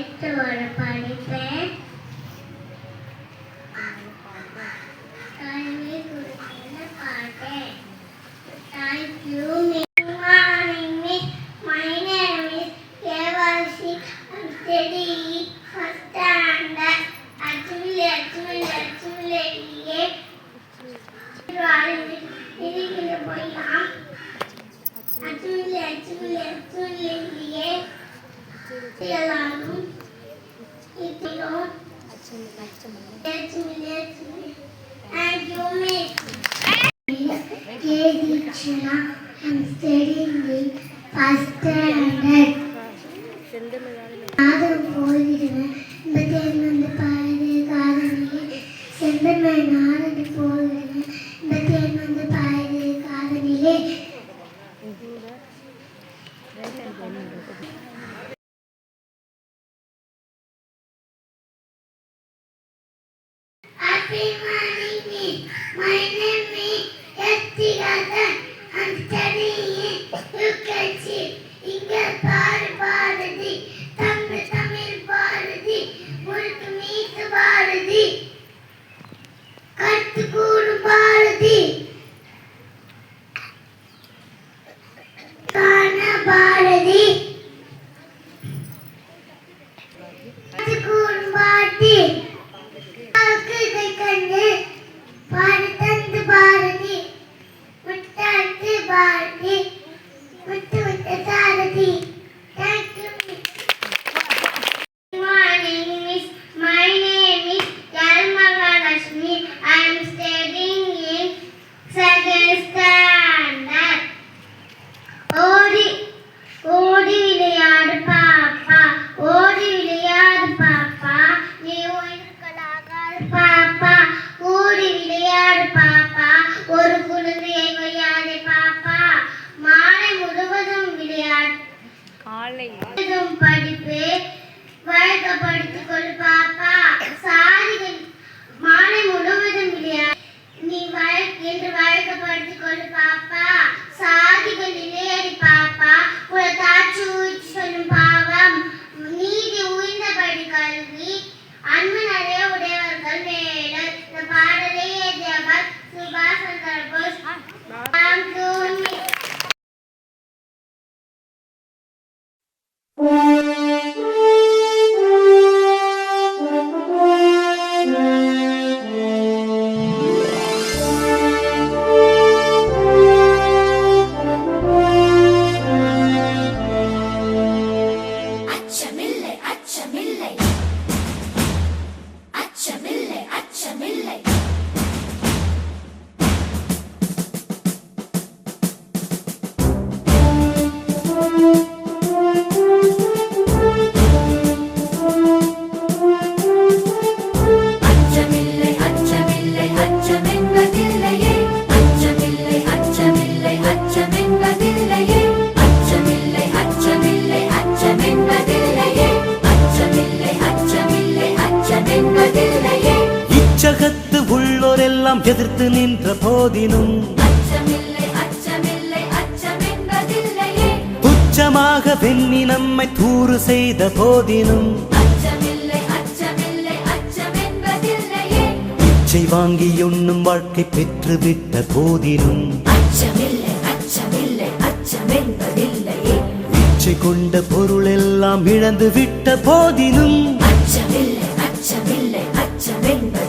படித்தோட படிப்பேன் Thank you. I'm studying in first standard. காதல் போய்விடுவேன் பத்தேன் வந்து பாடு காதலிலே செந்தமிழ் நாடு போய்விடுவேன் பத்தேன் வந்து பாடு Auntie. எதிர்த்து நின்ற போதினும் உச்சமாக வெண்ணி நம்மை தூறு செய்த போதினும் இச்சை வாங்கி உண்ணும் வாழ்க்கை பெற்று விட்ட போதினும் இச்சை கொண்ட பொருள் எல்லாம் இழந்து விட்ட போதினும் அச்சமில்லை அச்சமில்லை அச்சமென்ப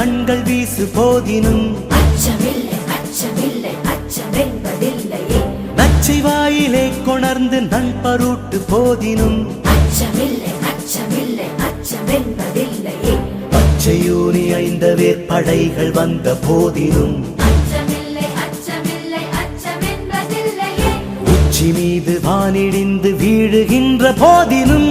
கண்கள் வீசு போதினும் அச்சமில்லை அச்சமில்லை அச்சமென்பதில்லையே. நச்சை வாயிலே கொணர்ந்து நண்பருட்டு போதினும் அச்சமில்லை அச்சமில்லை அச்சமென்பதில்லையே. பச்சையூனி ஐந்த வேற்படைகள் வந்த போதினும் உச்சி மீது வானிடிந்து வீழுகின்ற போதினும்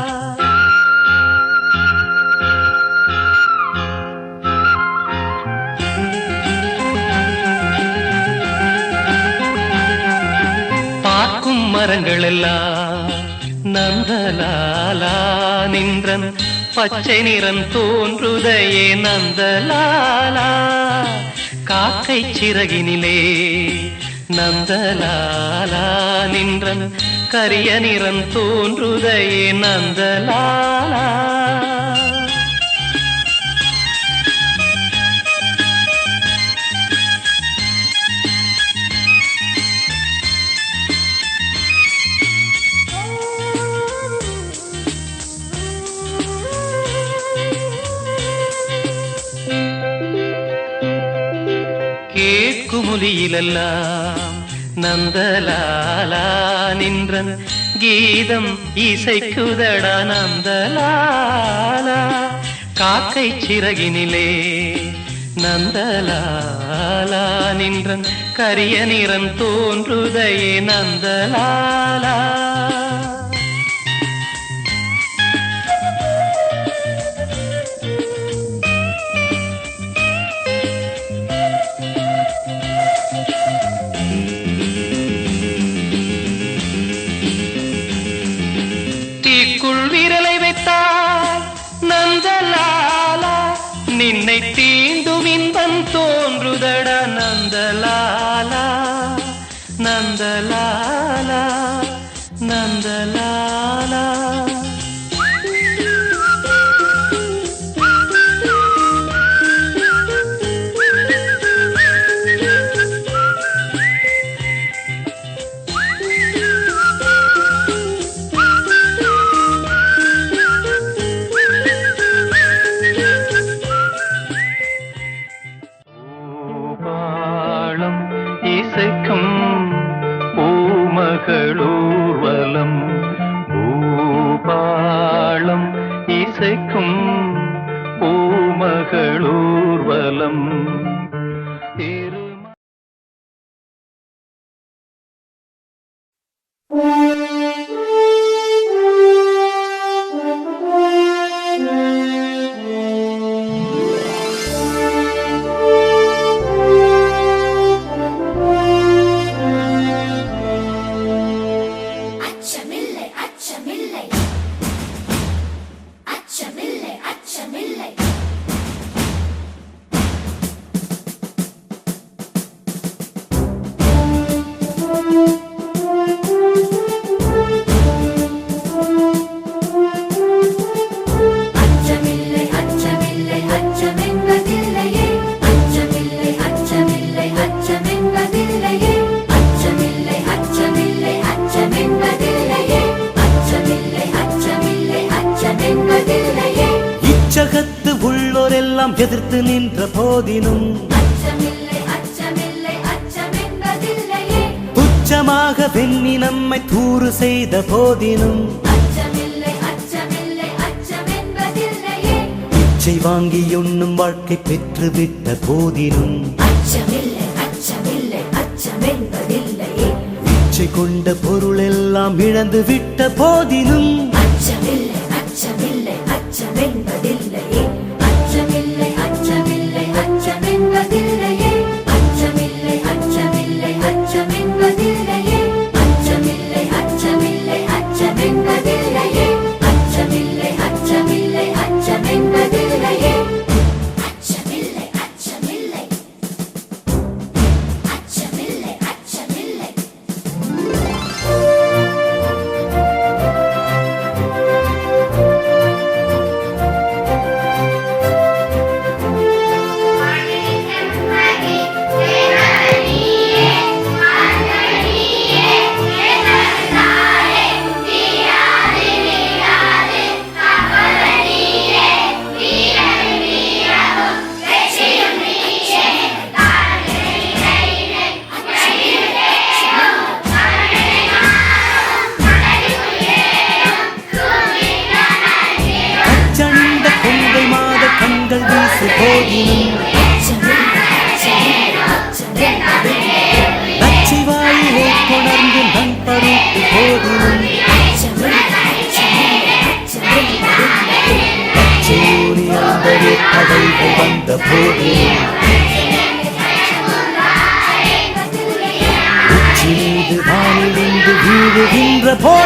மரங்கள் எல்லாம் நந்தலாலா நின்றன். பச்சை நிறம் தோன்றுதையே நந்தலாலா. காக்கை சிறகினிலே நந்தலாலா நின்றன். கரிய நிறம் தோன்றுதையே நந்தலா ஒலியிலெல்லாம் நந்தலாலா நின்றன் கீதம் இசைக்குதடா நந்தலாலா. காக்கை சிறகினிலே நந்தலாலா நின்றன் கரிய நிறம் தோன்றுதையே நந்தலாலா. உள்ளோரெல்லாம் எதிர்த்து நின்ற போதினும் துச்சமாக வெண்ணி நம்மை தூறு செய்த போதினும் பிச்சை வாங்கி உண்ணும் வாழ்க்கை பெற்றுவிட்ட போதினும் இச்சை கொண்ட பொருள் எல்லாம் இழந்து விட்ட போதினும்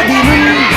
Baby, move.